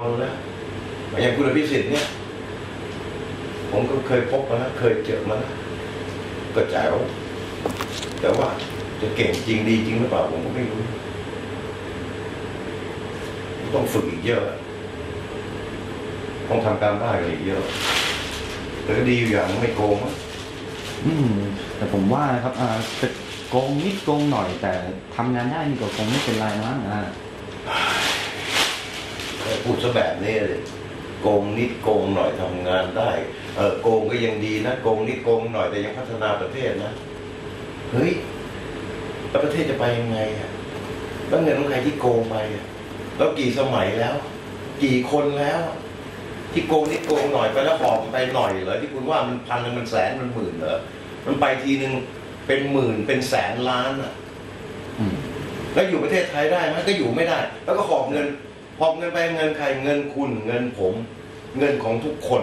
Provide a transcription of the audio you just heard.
เอาแล้วอย่างคุณอภิสิทธิ์เนี่ย ผมก็เคยพบมาแล้วเคยเจอมาแล้วก็แจ๋วแต่ว่าจะเก่งจริงดีจริงหรือเปล่าผมก็ไม่รู้ ต้องฝึกอีกเยอะ ต้องทำการบ้านกันอีกเยอะ แต่ก็ดีอยู่อย่างไม่โกงอะอืมแต่ผมว่านะครับอ่าจะโกงนิดโกงหน่อย แต่ทำงานได้นี่ก็คงไม่เป็นไรมั้งอ่า พูดซะแบบนี้เลยโกงนิดโกงหน่อยทำงานได้ เออโกงก็ยังดีนะโกงนิดโกงหน่อยแต่ยังพัฒนาประเทศนะเฮ้ยแล้วประเทศจะไปยังไงอะแล้วเงินของใครที่โกงไปอะแล้วกี่สมัยแล้ว กี่คนแล้ว ที่โกงนิดโกงหน่อยไปแล้วหอบไปหน่อยเหรอที่คุณว่ามันพันหนึ่งมันแสนมันหมื่นเหรอมันไปทีหนึ่งเป็นหมื่นเป็นแสนล้านอะอืมแล้วอยู่ประเทศไทยได้ไหมก็อยู่ไม่ได้ แล้วก็หอบเงินห อบเงินไปเงินใครเงินคุณเงินผม เงินของทุกคน